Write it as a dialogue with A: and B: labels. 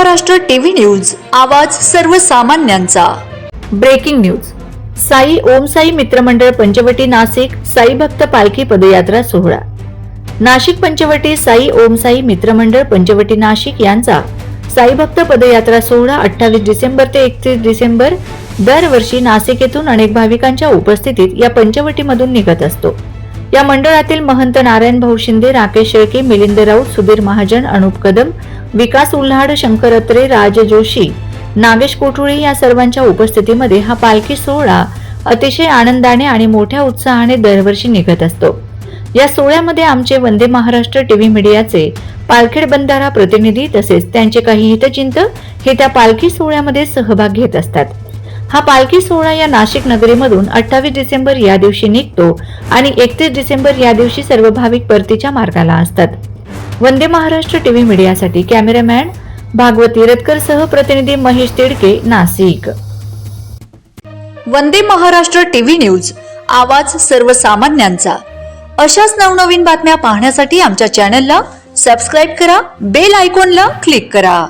A: Maharashtra TV news आवाज सर्वसामान्यांचा.
B: Breaking news. Sai Om Sai मित्रमंडळ पंचवटी नाशिक साई भक्त पालखी पदयात्रा सोहळा. नाशिक पंचवटी साई ओम साई मित्रमंडळ पंचवटी नाशिक यांचा साई भक्त पदयात्रा सोहळा अठ्ठावीस डिसेंबर ते एकतीस डिसेंबर दरवर्षी नाशिक येथून अनेक भाविकांच्या उपस्थितीत या पंचवटीमधून निघत असतो. या मंडळातील महंत नारायण भाऊ शिंदे राकेश शेळके मिलिंद राऊत सुधीर महाजन अनुप कदम विकास उल्हाड शंकर अत्रे राज जोशी नागेश कोठुळे या सर्वांच्या उपस्थितीमध्ये हा पालखी सोहळा अतिशय आनंदाने आणि मोठ्या उत्साहाने दरवर्षी निघत असतो. या सोहळ्यामध्ये आमचे वंदे महाराष्ट्र टीव्ही मीडियाचे पालखेड बंधारा प्रतिनिधी तसेच त्यांचे काही हितचिंतक हे त्या पालखी सोहळ्यामध्ये सहभाग घेत असतात. हा पालखी सोहळा या नाशिक नगरीमधून अठ्ठावीस डिसेंबर या दिवशी निघतो आणि एकतीस डिसेंबर या दिवशी सर्व भाविक परतीच्या मार्गाला असतात. वंदे महाराष्ट्र टीव्ही मीडियासाठी कॅमेरामॅन भागवती रतकर सह प्रतिनिधी महेश तिडके नाशिक.
A: वंदे महाराष्ट्र टीव्ही न्यूज आवाज सर्वसामान्यांचा. अशाच नवनवीन बातम्या पाहण्यासाठी आमच्या चॅनलला सबस्क्राईब करा बेल आयकॉनला क्लिक करा.